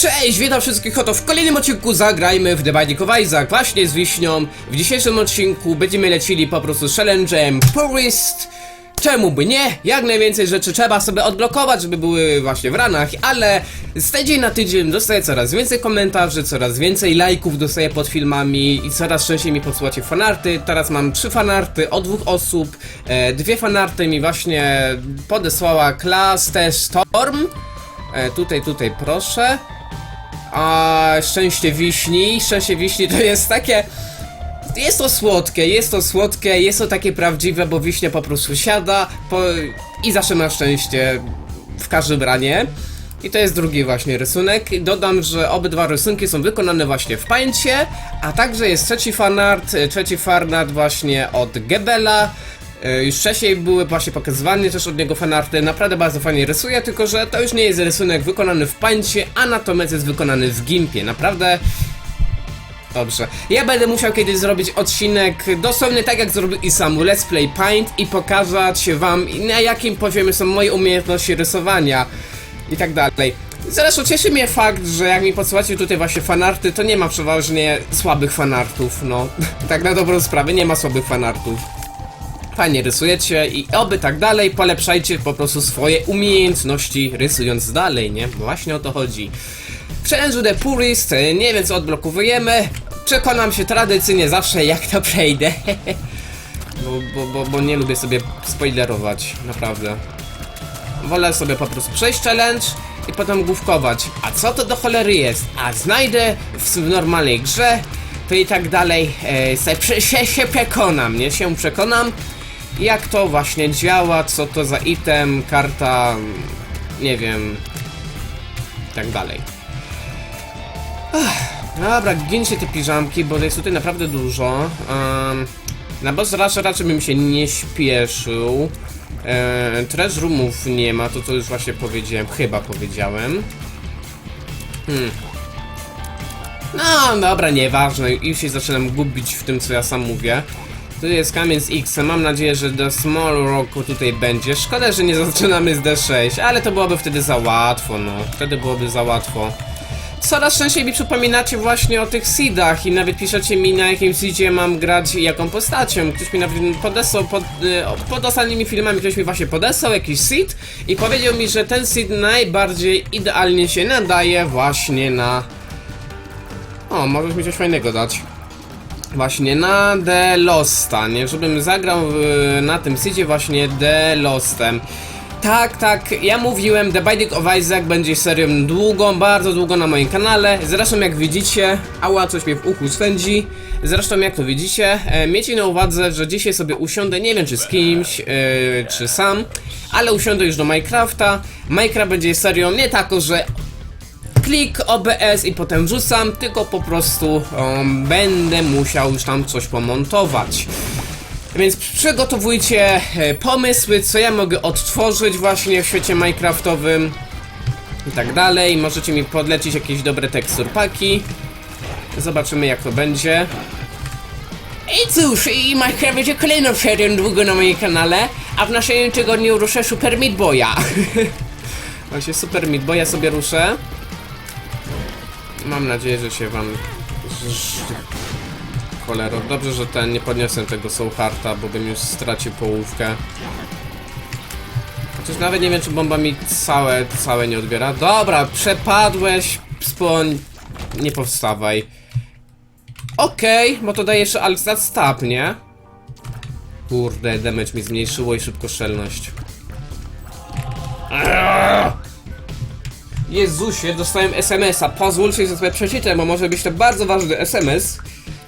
Cześć, witam wszystkich oto w kolejnym odcinku Zagrajmy w The Binding of Isaac właśnie z Wiśnią. W dzisiejszym odcinku będziemy lecili po prostu challenge'em Purist. Czemu by nie? Jak najwięcej rzeczy trzeba sobie odblokować, żeby były właśnie w ranach, ale z tydzień na tydzień dostaję coraz więcej komentarzy, coraz więcej lajków dostaję pod filmami i coraz częściej mi podsyłacie fanarty. Teraz mam trzy fanarty od dwóch osób. E, dwie fanarty mi właśnie podesłała Class Test Storm. E, tutaj, tutaj proszę. A szczęście wiśni. Szczęście wiśni to jest takie. Jest to słodkie, jest to słodkie, jest to takie prawdziwe, bo wiśnia po prostu siada po... i zawsze ma szczęście w każdym ranie. I to jest drugi właśnie rysunek. Dodam, że obydwa rysunki są wykonane właśnie w pańcie, a także jest trzeci fanart, trzeci fanart właśnie od Gebela. E, Już wcześniej były właśnie pokazywane też od niego fanarty, naprawdę bardzo fajnie rysuje, tylko że to już nie jest rysunek wykonany w pańcie, a natomiast jest wykonany w gimpie. Naprawdę Dobrze. Ja będę musiał kiedyś zrobić odcinek dosłownie tak jak zrobił i sam Let's Play Paint i pokazać wam na jakim poziomie są moje umiejętności rysowania i tak dalej. Zresztą cieszy mnie fakt, że jak mi podsyłacie tutaj właśnie fanarty, to nie ma przeważnie słabych fanartów, no. tak na dobrą sprawę, nie ma słabych fanartów. Fajnie rysujecie i oby tak dalej, polepszajcie po prostu swoje umiejętności rysując dalej, nie? Właśnie o to chodzi. W challenge'u The Purist e, nie wiem co odblokowujemy. Przekonam się tradycyjnie zawsze jak to przejdę. bo, bo, bo, bo nie lubię sobie spoilerować, naprawdę. Wolę sobie po prostu przejść challenge i potem główkować. A co to do cholery jest? A znajdę w normalnej grze, to i tak dalej e, prze, się, się przekonam, nie? Się przekonam, jak to właśnie działa, co to za item, karta, nie wiem, tak dalej. Dobra, gincie te piżamki, bo jest tutaj naprawdę dużo. Um, na boss rush raczej bym się nie śpieszył. E, roomów nie ma, to co już właśnie powiedziałem, chyba powiedziałem. Hmm. No, dobra, nieważne, już się zaczynam gubić w tym, co ja sam mówię. Tu jest kamień z X, mam nadzieję, że do Small Rocku tutaj będzie. Szkoda, że nie zaczynamy z D6, ale to byłoby wtedy za łatwo, no. Wtedy byłoby za łatwo coraz częściej mi przypominacie właśnie o tych seedach i nawet piszecie mi na jakim seedzie mam grać i jaką postacią. Ktoś mi nawet podesłał pod, y, pod ostatnimi filmami, ktoś mi właśnie podesłał jakiś seed i powiedział mi, że ten seed najbardziej idealnie się nadaje właśnie na... O, możesz mi coś fajnego dać. Właśnie na The Losta, nie? Żebym zagrał y, na tym seedzie właśnie The Lostem. Tak, tak, ja mówiłem, The Binding of Isaac będzie serią długą, bardzo długo na moim kanale. Zresztą jak widzicie, ała, coś mnie w uchu swędzi. Zresztą jak to widzicie, e, miejcie na uwadze, że dzisiaj sobie usiądę, nie wiem czy z kimś, e, czy sam, ale usiądę już do Minecrafta. Minecraft będzie serią nie taką, że klik OBS i potem wrzucam, tylko po prostu um, będę musiał już tam coś pomontować. Więc przygotowujcie e, pomysły, co ja mogę odtworzyć właśnie w świecie minecraftowym i tak dalej. Możecie mi podlecić jakieś dobre teksturpaki. Zobaczymy jak to będzie. I cóż, i Minecraft będzie kolejną serią długo na moim kanale, a w następnym tygodniu ruszę Super Meat Boya. Właśnie Super Meat Boya sobie ruszę. Mam nadzieję, że się wam... Cholero, dobrze, że ten nie podniosłem tego Soul Hearta, bo bym już stracił połówkę. Chociaż nawet nie wiem, czy bomba mi całe, całe nie odbiera. Dobra, przepadłeś, spoń, nie powstawaj. Okej, okay, bo to daje jeszcze Alstat Stab, nie? Kurde, damage mi zmniejszyło i szybkostrzelność. Aaaa! Jezusie, dostałem SMS-a. Pozwólcie, że sobie przeczytam, bo może być to bardzo ważny SMS.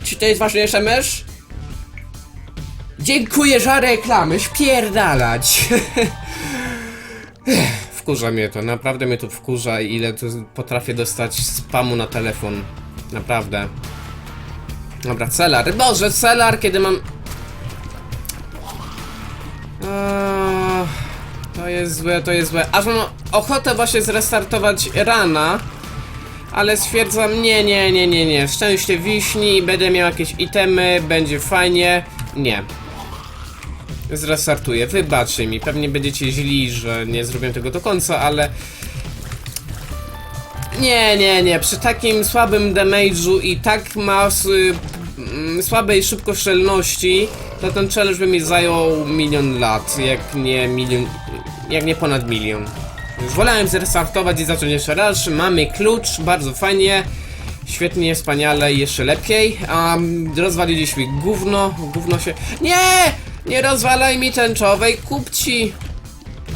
Czy to jest ważny SMS? Dziękuję za reklamy, śpierdalać. wkurza mnie to, naprawdę mnie to wkurza ile tu potrafię dostać spamu na telefon. Naprawdę. Dobra, celar. Boże, celar, kiedy mam... Eee, to jest złe, to jest złe. Aż mam ochotę właśnie zrestartować rana. Ale stwierdzam, nie, nie, nie, nie, nie. Szczęście wiśni, będę miał jakieś itemy, będzie fajnie. Nie. Zrestartuję, wybaczcie mi. Pewnie będziecie źli, że nie zrobię tego do końca, ale... Nie, nie, nie, przy takim słabym damage'u i tak mas, y, mm, słabej szybkostrzelności, to ten challenge by mi zajął milion lat, jak nie milion, jak nie ponad milion. Więc wolałem zrestartować i zacząć jeszcze raz. Mamy klucz, bardzo fajnie. Świetnie, wspaniale jeszcze lepiej. Um, rozwaliliśmy gówno, gówno się... Nie! Nie rozwalaj mi tęczowej kupci!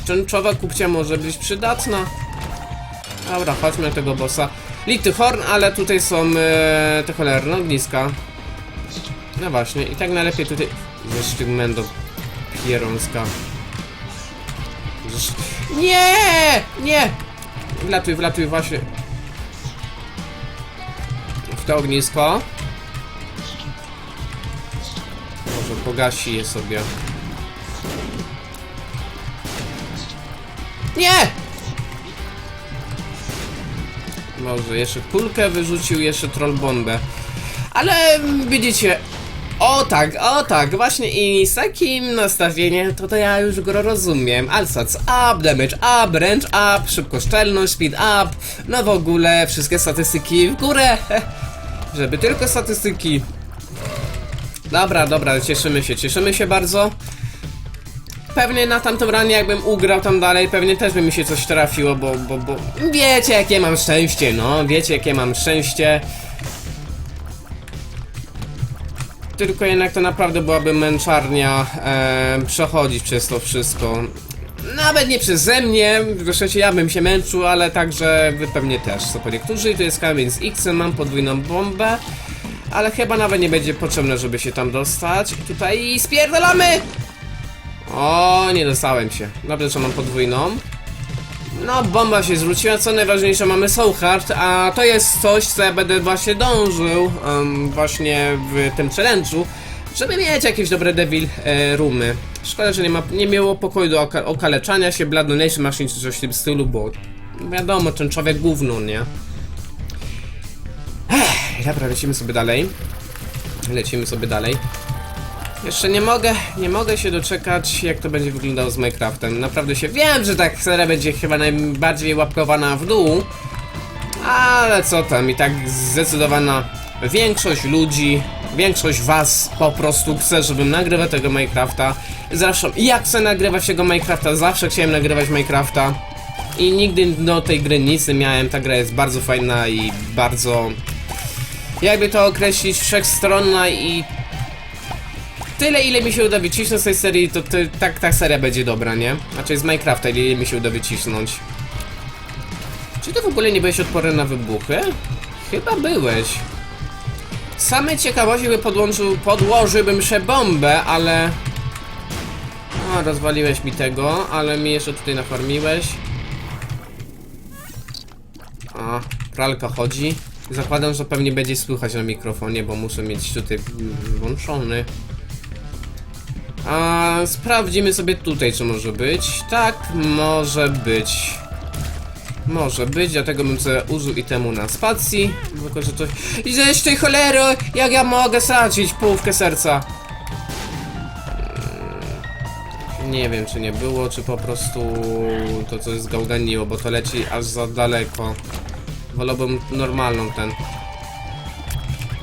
Tęczowa kupcia może być przydatna. Dobra, chodźmy do tego bossa. Litty Horn, ale tutaj są e, te cholerne ogniska. No właśnie, i tak najlepiej tutaj... Zesztygmento pierąska. Zesz... Nie! Nie! Wlatuj, wlatuj właśnie. W to ognisko. Może pogasi je sobie. Nie! Może jeszcze kulkę wyrzucił, jeszcze troll bombę. Ale mm, widzicie, o tak, o tak, właśnie i z takim nastawieniem to to ja już go rozumiem. Alsats up, damage up, range up, szybkoszczelność, speed up, no w ogóle wszystkie statystyki w górę. Żeby tylko statystyki. Dobra, dobra, cieszymy się, cieszymy się bardzo. Pewnie na tamtym ranie jakbym ugrał tam dalej, pewnie też by mi się coś trafiło, bo, bo, bo... Wiecie jakie mam szczęście, no, wiecie jakie mam szczęście. Tylko jednak to naprawdę byłaby męczarnia e, przechodzić przez to wszystko. Nawet nie przeze mnie, zresztą ja bym się męczył, ale także wy pewnie też, co po niektórzy. I tu jest kamień z X, mam podwójną bombę. Ale chyba nawet nie będzie potrzebne, żeby się tam dostać. Tutaj spierdolamy! O, nie dostałem się. Dobrze, że mam podwójną. No, bomba się zwróciła, co najważniejsze mamy Soul Heart, a to jest coś, co ja będę właśnie dążył em, właśnie w tym challenge'u, żeby mieć jakieś dobre Devil e, roomy. Szkoda, że nie, ma, nie miało pokoju do oka okaleczania się, Donation Machine czy coś w tym stylu, bo wiadomo, ten człowiek gówno, nie? Ech, dobra, lecimy sobie dalej. Lecimy sobie dalej. Jeszcze nie mogę, nie mogę się doczekać, jak to będzie wyglądało z Minecraftem. Naprawdę się wiem, że tak seria będzie chyba najbardziej łapkowana w dół. Ale co tam, i tak zdecydowana większość ludzi, większość was po prostu chce, żebym nagrywał tego Minecrafta. Zresztą, jak chcę nagrywać tego Minecrafta, zawsze chciałem nagrywać Minecrafta. I nigdy do tej gry nic nie miałem, ta gra jest bardzo fajna i bardzo... Jakby to określić, wszechstronna i tyle ile mi się uda wycisnąć z tej serii, to, tak ta seria będzie dobra, nie? Znaczy z Minecrafta, ile mi się uda wycisnąć. Czy ty w ogóle nie byłeś odporny na wybuchy? Chyba byłeś. Z samej ciekawości by podłączył, podłożyłbym się bombę, ale... O, rozwaliłeś mi tego, ale mi jeszcze tutaj nafarmiłeś. A, pralka chodzi. Zakładam, że pewnie będzie słychać na mikrofonie, bo muszę mieć tutaj włączony. A sprawdzimy sobie tutaj, czy może być. Tak, może być. Może być, dlatego bym sobie użył itemu na spacji. Tylko, że to... Idziesz ty cholero! Jak ja mogę stracić połówkę serca? Mm, Nie wiem, czy nie było, czy po prostu to coś zgałganiło, bo to leci aż za daleko. Wolałbym normalną ten.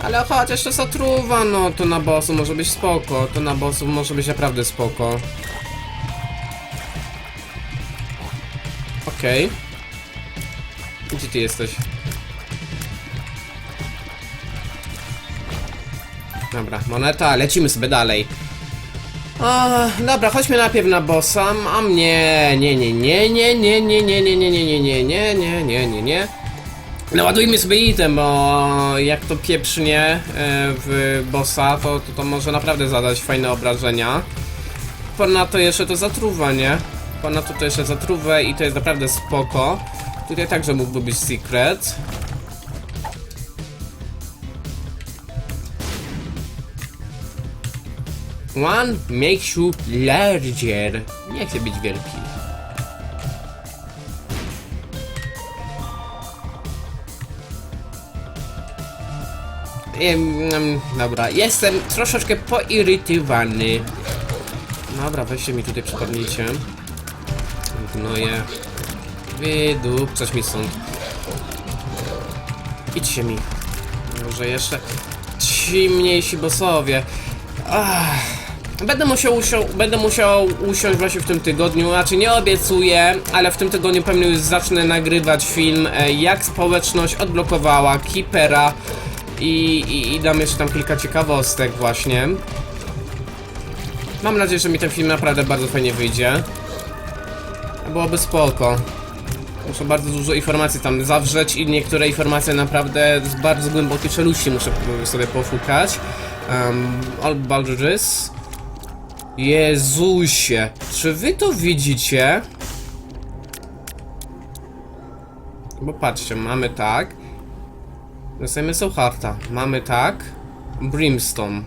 Ale chociaż to zatruwa, no to na bossu może być spoko, to na bossu może być naprawdę spoko. Okej. Gdzie ty jesteś? Dobra, moneta, lecimy sobie dalej. O, dobra, chodźmy najpierw na bossa. A mnie, nie, nie, nie, nie, nie, nie, nie, nie, nie, nie, nie, nie, nie, nie, nie, nie, nie. Naładujmy sobie item, bo jak to pieprznie e, w bossa, to, to, to może naprawdę zadać fajne obrażenia. Ponadto jeszcze to zatruwa, nie? Ponadto to jeszcze zatruwę i to jest naprawdę spoko. Tutaj także mógłby być secret. One makes you larger. Nie chcę być wielki. Dobra, jestem troszeczkę poirytowany. Dobra, weźcie mi tutaj przypomnijcie. Gnoje. Wydupcać mi stąd. Idźcie mi. Może jeszcze ci mniejsi bossowie. Ach. Będę musiał, usią będę musiał usiąść właśnie w tym tygodniu, znaczy nie obiecuję, ale w tym tygodniu pewnie już zacznę nagrywać film, e, jak społeczność odblokowała Keepera i, i, i dam jeszcze tam kilka ciekawostek właśnie. Mam nadzieję, że mi ten film naprawdę bardzo fajnie wyjdzie. Byłoby spoko. Muszę bardzo dużo informacji tam zawrzeć i niektóre informacje naprawdę z bardzo głębokiej czeluści muszę sobie poszukać. Um, All Baldur's. Jezusie, czy wy to widzicie? Bo patrzcie, mamy tak. Dostajemy Soulharta. Mamy tak. Brimstone.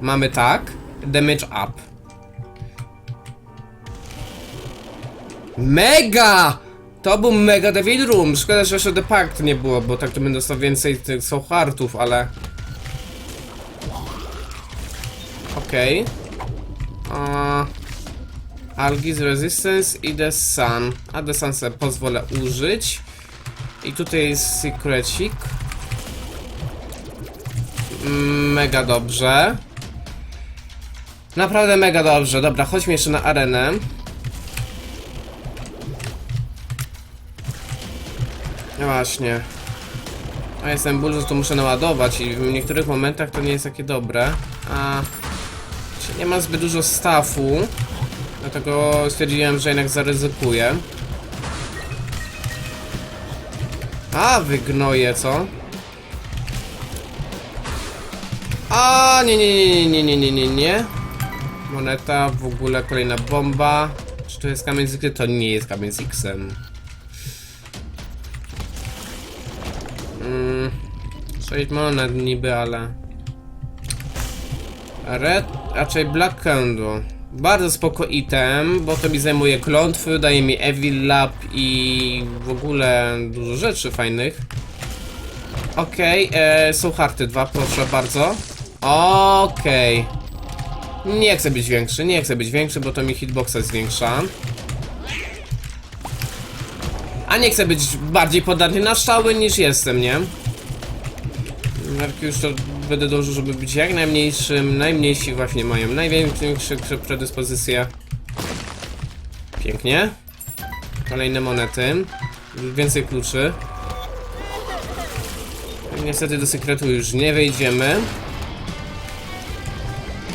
Mamy tak. Damage up. Mega! To był mega Devil Room. Szkoda, że jeszcze The Pact nie było, bo tak to bym dostał więcej tych Soulheartów, ale... Okej. Okay. Algis Resistance i The Sun. A The Sun sobie pozwolę użyć. I tutaj jest secrecik. Mm, Mega dobrze. Naprawdę mega dobrze. Dobra, chodźmy jeszcze na arenę. No właśnie. A jestem że to muszę naładować i w niektórych momentach to nie jest takie dobre. A nie ma zbyt dużo stafu. Dlatego stwierdziłem, że jednak zaryzykuję. A, wygnoję, co? A nie, nie, nie, nie, nie, nie, nie, nie. Moneta, w ogóle kolejna bomba. Czy to jest kamień z X? To nie jest kamień z X-em. Mm, monet niby, ale... Red, raczej Black Candle. Bardzo spoko item, bo to mi zajmuje klątwy, daje mi Evil Lab i w ogóle dużo rzeczy fajnych. Okej, okay, są harty dwa, proszę bardzo. Okej. Nie chcę być większy, nie chcę być większy, bo to mi hitboxa zwiększa. A nie chcę być bardziej podatny na strzały niż jestem, nie? Jak już to będę dążył, żeby być jak najmniejszym, najmniejsi właśnie mają największe predyspozycje. Pięknie. Kolejne monety. Więcej kluczy. Niestety do sekretu już nie wejdziemy.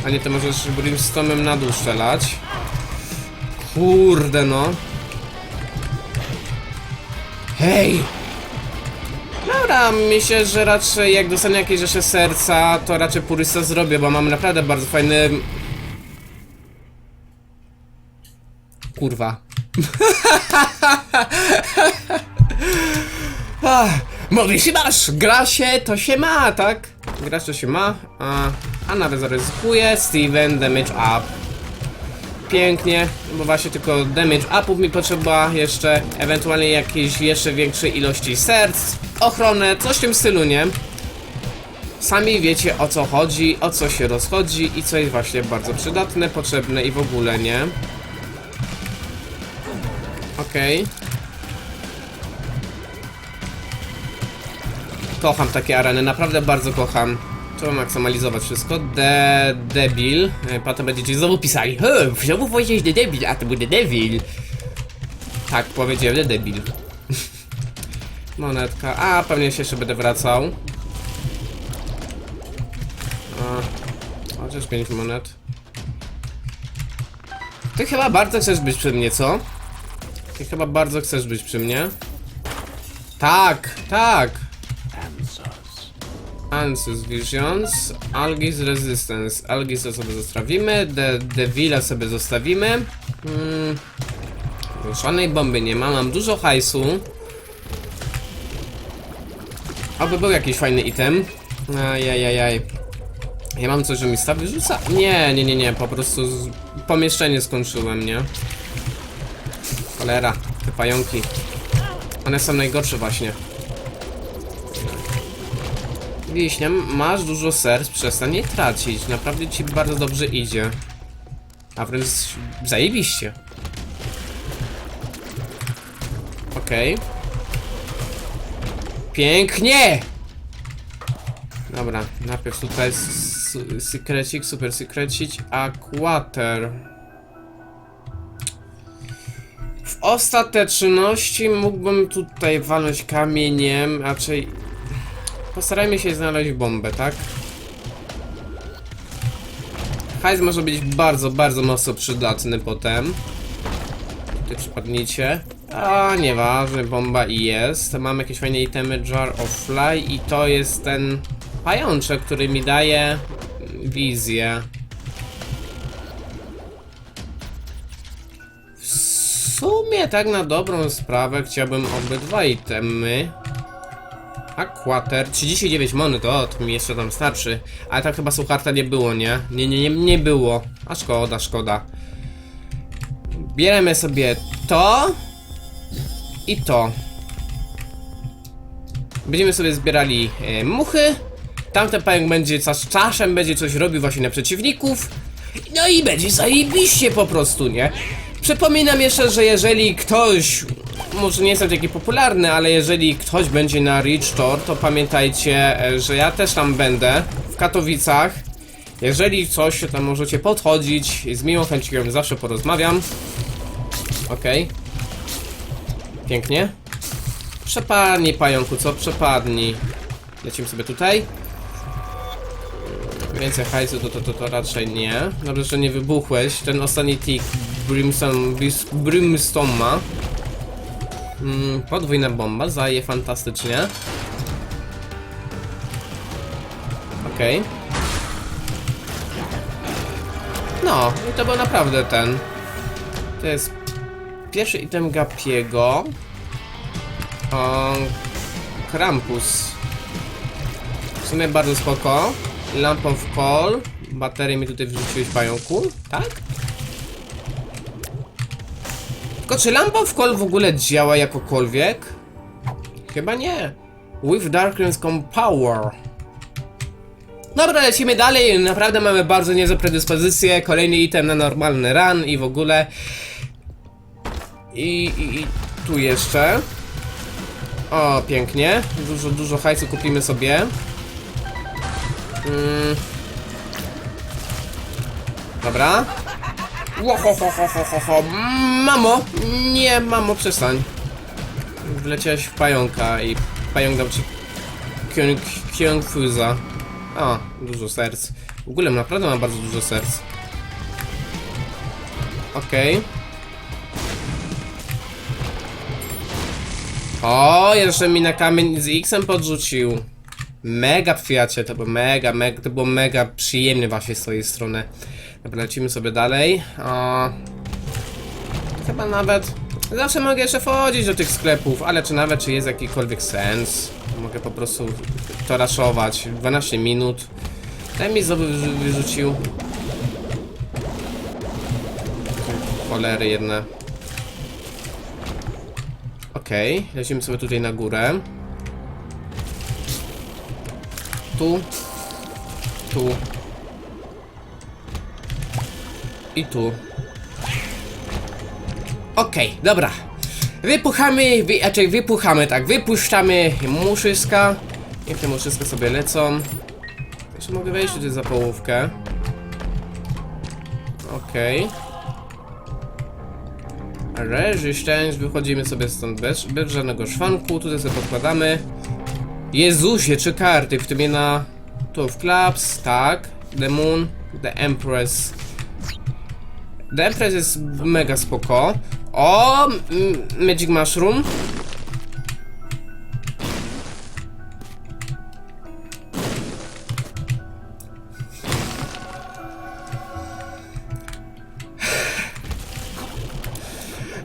A nie, to możesz brimstone'em na dół strzelać. Kurde no. Hej! Dobra, myślę, że raczej jak dostanę jakieś jeszcze serca, to raczej purysta zrobię, bo mam naprawdę bardzo fajny... Kurwa. Mówisz się masz, gra się, to się ma, tak? Gra to się ma, a, a nawet zaryzykuję, Steven, damage up. Pięknie, bo właśnie tylko damage upów mi potrzeba jeszcze, ewentualnie jakiejś jeszcze większej ilości serc, ochronę, coś w tym stylu, nie? Sami wiecie o co chodzi, o co się rozchodzi i co jest właśnie bardzo przydatne, potrzebne i w ogóle, nie? Okej. Kocham takie areny, naprawdę bardzo kocham. Trzeba maksymalizować wszystko. De debil. E, Potem będziecie znowu pisali. Znowu powiedziałeś de debil, a to był de devil. Tak, powiedziałem de debil. Monetka. A, pewnie się jeszcze będę wracał. A, chociaż 5 monet. Ty chyba bardzo chcesz być przy mnie, co? Ty chyba bardzo chcesz być przy mnie. Tak, tak. Ansys Visions, Algis Resistance. Algisa sobie zostawimy, De Devila sobie zostawimy. Hmm. Żadnej bomby nie ma, mam dużo hajsu. Oby był jakiś fajny item. Ajajajaj. Ja mam coś, że mi stawi rzuca? Nie, nie, nie, nie, po prostu z... pomieszczenie skończyłem, nie? Cholera, te pająki. One są najgorsze właśnie. Wiśnia, masz dużo serc, przestań je tracić. Naprawdę ci bardzo dobrze idzie. A wręcz zajebiście. Okej. Pięknie! Dobra, najpierw tutaj sekrecik, super sekrecik, aquater. W ostateczności mógłbym tutaj walnąć kamieniem, raczej postarajmy się znaleźć bombę, tak? Hajs może być bardzo, bardzo mocno przydatny potem. Tutaj przypadnijcie. A, nieważne, bomba i jest. Mam jakieś fajne itemy, Jar of Fly i to jest ten pajączek, który mi daje wizję. W sumie tak na dobrą sprawę chciałbym obydwa itemy. Aquater, 39 monet, o, to mi jeszcze tam starczy. Ale tak chyba sucharta nie było, nie? Nie, nie, nie, nie było. A szkoda, szkoda. Bierzemy sobie to i to. Będziemy sobie zbierali e, muchy. Tamten pająk będzie czas, czasem będzie coś robił właśnie na przeciwników. No i będzie zajebiście po prostu, nie? Przypominam jeszcze, że jeżeli ktoś, może nie jestem taki popularny, ale jeżeli ktoś będzie na Rich Tor, to pamiętajcie, e, że ja też tam będę w Katowicach. Jeżeli coś, to tam możecie podchodzić, z miłą chęcią zawsze porozmawiam. Okej. Pięknie. Przepadnij pająku, co? Przepadnij. Lecimy sobie tutaj. Więcej hajsu to, to, to, to raczej nie. Dobrze, że nie wybuchłeś. Ten ostatni tick Brimstone, Brimstone ma. Mm, podwójna bomba, zaje fantastycznie. Okej. No, i to był naprawdę ten. To jest pierwszy item Gapiego. O, Krampus. W sumie bardzo spoko. Lamp of Call. Baterię mi tutaj wrzuciłeś pająku, tak? Czy Lamp of Call w ogóle działa jakokolwiek? Chyba nie. With Darkness Power. Dobra, lecimy dalej. Naprawdę mamy bardzo niezłe predyspozycje. Kolejny item na normalny run i w ogóle. I, i, i tu jeszcze. O, pięknie. Dużo, dużo hajsu kupimy sobie. Mm. Dobra. Łohohohohoho. Mamo! Nie, mamo, przestań. Wleciałeś w pająka i pająk dał ci Kyung, Kyung Fuza. O, dużo serc. W ogóle naprawdę mam bardzo dużo serc. Okej. O, jeszcze mi na kamień z X-em podrzucił. Mega kwiacie, to było mega, mega, to było mega przyjemne właśnie z twojej strony. Dobra, lecimy sobie dalej. O, chyba nawet, zawsze mogę jeszcze wchodzić do tych sklepów, ale czy nawet, czy jest jakikolwiek sens? Mogę po prostu to raszować. 12 minut. Ten mi znowu wyrzu- wyrzucił. Cholery jedne. Okej, lecimy sobie tutaj na górę. Tu. Tu. I tu. Okej, dobra. Wypuchamy, wy, znaczy wypuchamy, tak, wypuszczamy muszyska. Niech te muszyska sobie lecą. Jeszcze mogę wejść tutaj za połówkę. Okej. Resistance, wychodzimy sobie stąd bez, bez żadnego szwanku, tutaj sobie podkładamy. Jezusie, czy karty, w tym na... Tu w Clubs, tak. The Moon, The Empress. The jest mega spoko. O, Magic Mushroom.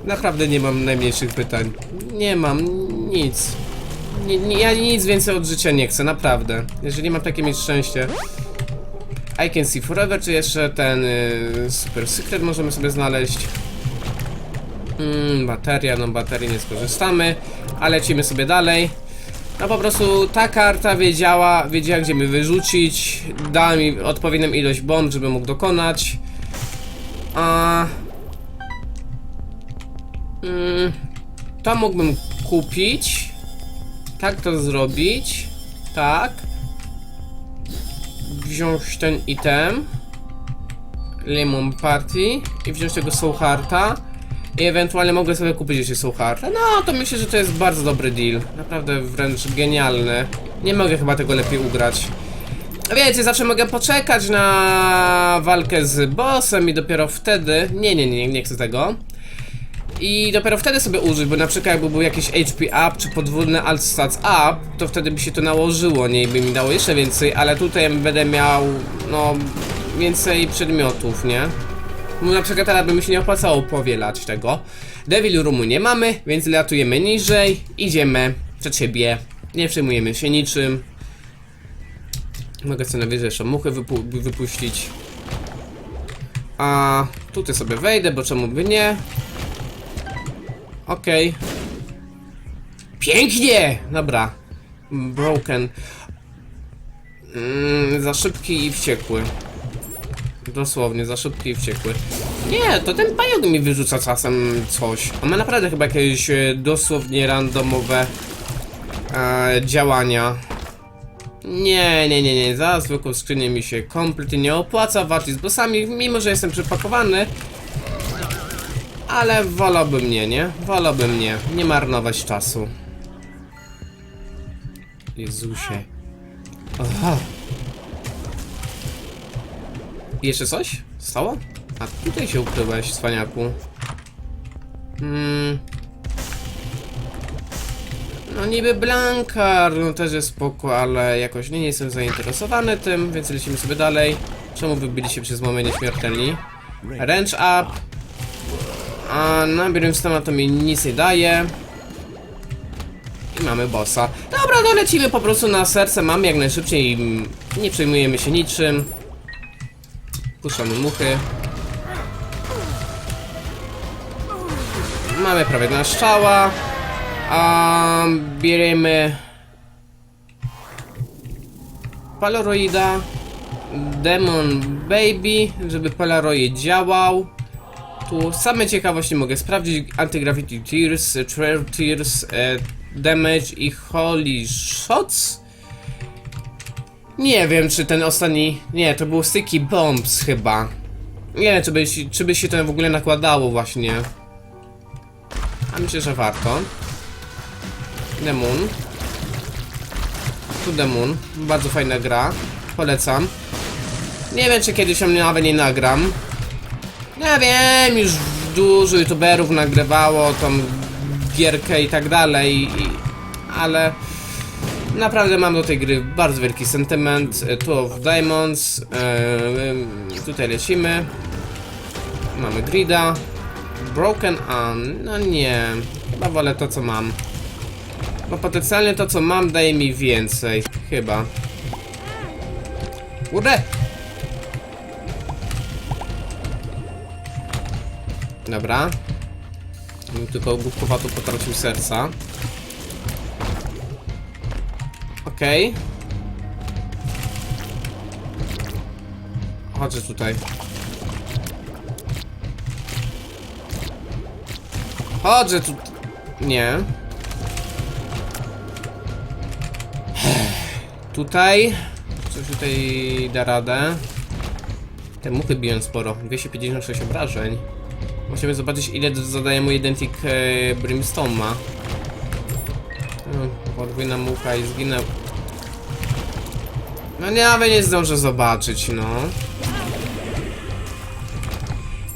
Naprawdę nie mam najmniejszych pytań. Nie mam nic. Ja nic więcej od życia nie chcę, naprawdę. Jeżeli mam takie mieć szczęście. I can see forever, czy jeszcze ten y, super secret możemy sobie znaleźć. Mm, bateria, no baterii nie skorzystamy, ale lecimy sobie dalej. No po prostu ta karta wiedziała, wiedziała gdzie mi wyrzucić, dała mi odpowiednią ilość bomb, żeby mógł dokonać. A... Mm, to mógłbym kupić. Tak to zrobić. Tak. Wziąć ten item. Lemon Party i wziąć tego Soul. I ewentualnie mogę sobie kupić jeszcze Soul. No, to myślę, że to jest bardzo dobry deal. Naprawdę wręcz genialny. Nie mogę chyba tego lepiej ugrać. Wiecie, zawsze mogę poczekać na walkę z bossem i dopiero wtedy... Nie, nie, nie, nie chcę tego. I dopiero wtedy sobie użyć, bo na przykład jakby był jakiś HP up czy podwójny alt stats up, to wtedy by się to nałożyło, nie? I by mi dało jeszcze więcej, ale tutaj będę miał, no, więcej przedmiotów, nie? No na przykład teraz by mi się nie opłacało powielać tego. Devil Roomu nie mamy, więc latujemy niżej, idziemy przed siebie, nie przejmujemy się niczym. Mogę sobie na wieżę jeszcze muchy wypu wypuścić. A tutaj sobie wejdę, bo czemu by nie? Okej. Pięknie! Dobra. Broken. Mm, za szybki i wściekły. Dosłownie, za szybki i wściekły. Nie, to ten pająk mi wyrzuca czasem coś. On ma naprawdę chyba jakieś e, dosłownie randomowe e, działania. Nie, nie, nie, nie, za zwykłą skrzynię mi się kompletnie nie opłaca walczyć z bossami, mimo że jestem przypakowany. Ale wolałbym nie, nie? Wolałbym nie, nie marnować czasu. Jezusie. Aha. Jeszcze coś? Stało? A tutaj się ukryłeś, cwaniaku. Hmm. No niby Blankar, no też jest spoko, ale jakoś nie, jestem zainteresowany tym, więc lecimy sobie dalej. Czemu wy byliście przez moment nieśmiertelni? Range up. A na Brimstone to mi nic nie daje. I mamy bossa. Dobra, no lecimy po prostu na serce, mamy jak najszybciej i nie przejmujemy się niczym. Puszczamy muchy. Mamy prawie na strzała. A bierzemy Polaroida Demon Baby, żeby Polaroid działał. Tu same ciekawości mogę sprawdzić. Anti-Gravity Tears, Trail Tears, e, Damage i Holy Shots. Nie wiem, czy ten ostatni... Nie, to był Sticky Bombs chyba. Nie wiem, czy by, czy by się to w ogóle nakładało właśnie. A myślę, że warto. Demon. Tu Demon. Bardzo fajna gra. Polecam. Nie wiem, czy kiedyś ją nawet nie nagram. Ja wiem, już dużo youtuberów nagrywało tą gierkę i tak dalej, i, ale naprawdę mam do tej gry bardzo wielki sentyment. Two of Diamonds, e, tutaj lecimy. Mamy Grida. Broken An, no nie, chyba wolę to co mam. Bo potencjalnie to co mam daje mi więcej, chyba. Kurde! Dobra. Tylko głupkowato potrącił serca. Okej. Chodź tutaj. Chodź tu. Nie. Tutaj. Coś tutaj da radę. Te muchy biją sporo. 256 obrażeń. Musimy zobaczyć ile zadaje mu Identic e, Brimstone ma. No, podwójna mucha i zginął. No nie, nawet nie zdążę zobaczyć, no.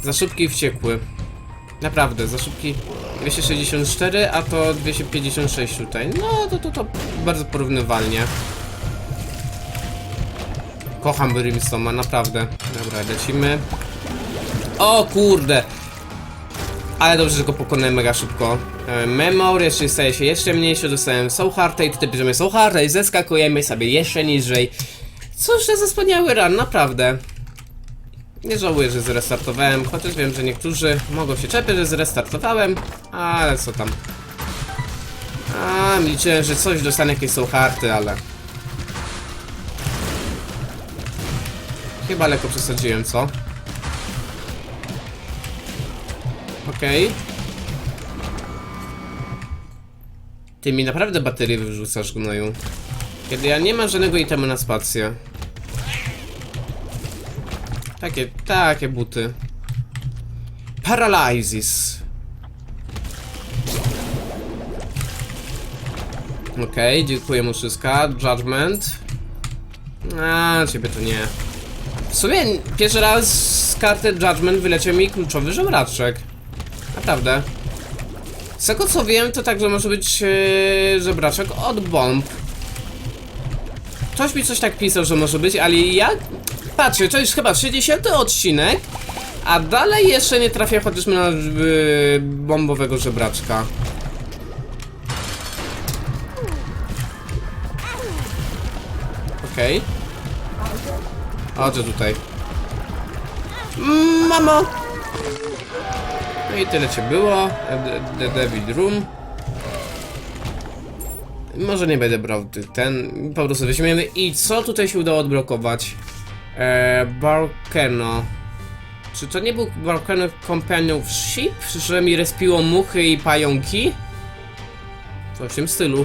Za szybki i wściekły. Naprawdę, za szybki 264, a to 256 tutaj. No, to, to, to bardzo porównywalnie. Kocham Brimstone'a, naprawdę. Dobra, lecimy. O kurde! Ale dobrze, że go pokonałem mega szybko. E, Memory jeszcze staje się jeszcze mniejszy, dostałem Soul Hearta i tutaj bierzemy Soul Hearta i zeskakujemy sobie jeszcze niżej. Cóż za wspaniały run, naprawdę. Nie żałuję, że zrestartowałem, chociaż wiem, że niektórzy mogą się czepiać, że zrestartowałem, ale co tam. A, liczyłem, że coś dostanę jakieś Soul Hearty, ale... Chyba lekko przesadziłem, co? Okej. Ty mi naprawdę baterię wyrzucasz, gnoju. Kiedy ja nie mam żadnego itemu na spację. Takie, takie buty. Paralyzes. Okej, dziękuję muszyska. Judgment. A, ciebie to nie. W sumie pierwszy raz z karty Judgment wyleciał mi kluczowy żebraczek. Naprawdę. Z tego co wiem, to także może być yy, żebraczek od bomb. Ktoś mi coś tak pisał, że może być, ale ja... Patrzcie, to już chyba 60 odcinek, a dalej jeszcze nie trafię chociażby na yy, bombowego żebraczka. Okej. O, co tutaj? Mamo! No i tyle cię było. The, Devil Room. Może nie będę brał ten. Po prostu weźmiemy. I co tutaj się udało odblokować? Eee, Barkeno. Czy to nie był Barkeno Companion Ship? Że mi respiło muchy i pająki? Coś w tym stylu.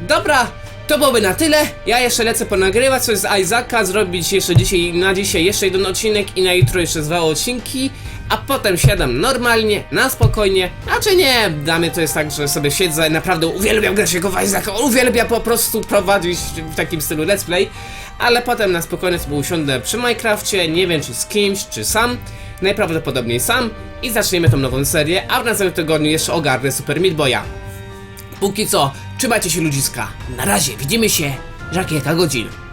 Dobra, to byłoby na tyle. Ja jeszcze lecę ponagrywać coś z Isaaca, zrobić jeszcze dzisiaj, na dzisiaj jeszcze jeden odcinek i na jutro jeszcze dwa odcinki. A potem siadam normalnie, na spokojnie. A czy nie, mnie to jest tak, że sobie siedzę, naprawdę uwielbiam grać jako w Isaaca, uwielbiam po prostu prowadzić w takim stylu let's play. Ale potem na spokojnie sobie usiądę przy Minecrafcie, nie wiem czy z kimś, czy sam. Najprawdopodobniej sam. I zaczniemy tą nową serię, a w następnym tygodniu jeszcze ogarnę Super Meat Boya. Póki co, trzymajcie się ludziska. Na razie, widzimy się za kilka godzin.